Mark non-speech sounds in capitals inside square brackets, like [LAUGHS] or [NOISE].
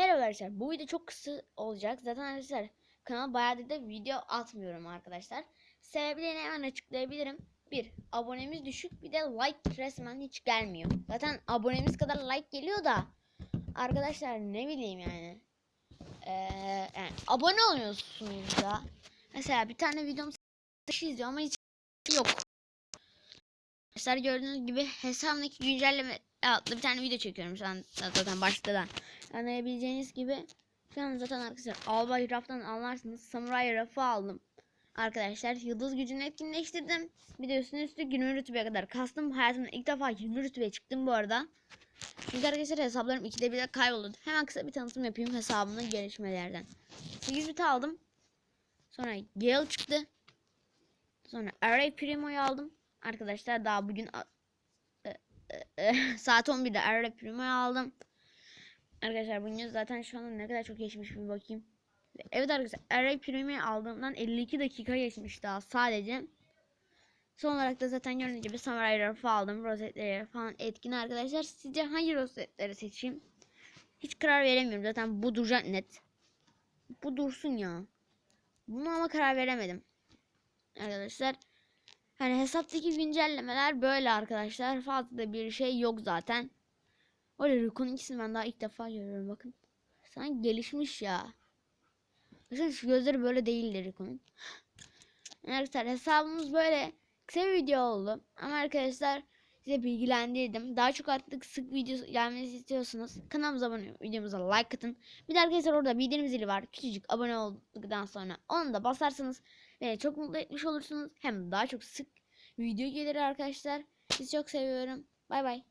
Merhaba arkadaşlar. Bu video çok kısa olacak. Zaten arkadaşlar kanal bayağıdır da video atmıyorum arkadaşlar. Sebeplerini hemen açıklayabilirim. Bir, abonemiz düşük. Bir de like resmen hiç gelmiyor. Zaten abonemiz kadar like geliyor da arkadaşlar ne bileyim yani. Ee, yani abone oluyorsunuz da. Mesela bir tane videom kişi izliyor ama hiç yok. Arkadaşlar gördüğünüz gibi hesabımdaki güncelleme adlı bir tane video çekiyorum şu an zaten başladan. Anlayabileceğiniz gibi şu an zaten arkadaşlar Albay Raf'tan anlarsınız. Samurai Raf'ı aldım. Arkadaşlar yıldız gücünü etkinleştirdim. Bir de üstüne üstü 20 rütbeye kadar kastım. Hayatımda ilk defa 20 rütbeye çıktım bu arada. Çünkü arkadaşlar hesaplarım ikide bir kayboldu. Hemen kısa bir tanıtım yapayım hesabımın gelişmelerden. 8 bit aldım. Sonra Gale çıktı. Sonra Array Primo'yu aldım. Arkadaşlar daha bugün e, e, e, [LAUGHS] saat 11'de Array Primo'yu aldım. Arkadaşlar bugün zaten şu anda ne kadar çok geçmiş bir bakayım. Evet arkadaşlar Array Primo'yu aldığımdan 52 dakika geçmiş daha sadece. Son olarak da zaten gördüğünüz gibi Samurai Raf'ı aldım. Rozetleri falan etkin arkadaşlar. Sizce hangi rozetleri seçeyim? Hiç karar veremiyorum. Zaten bu duracak net. Bu dursun ya. Bunu ama karar veremedim. Arkadaşlar. Hani hesaptaki güncellemeler böyle arkadaşlar. Fazla da bir şey yok zaten. Öyle Rico'nun ikisini ben daha ilk defa görüyorum bakın. Sanki gelişmiş ya. Bakın şu gözleri böyle değildi Rico'nun. Yani Arkadaşlar hesabımız böyle kısa bir video oldu. Ama arkadaşlar size bilgilendirdim. Daha çok artık sık video gelmesi istiyorsanız kanalımıza abone olun, videomuza like atın. Bir de arkadaşlar orada bildirim zili var. Küçücük abone olduktan sonra onu da basarsanız beni çok mutlu etmiş olursunuz. Hem daha çok sık video gelir arkadaşlar. Sizi çok seviyorum. Bay bay.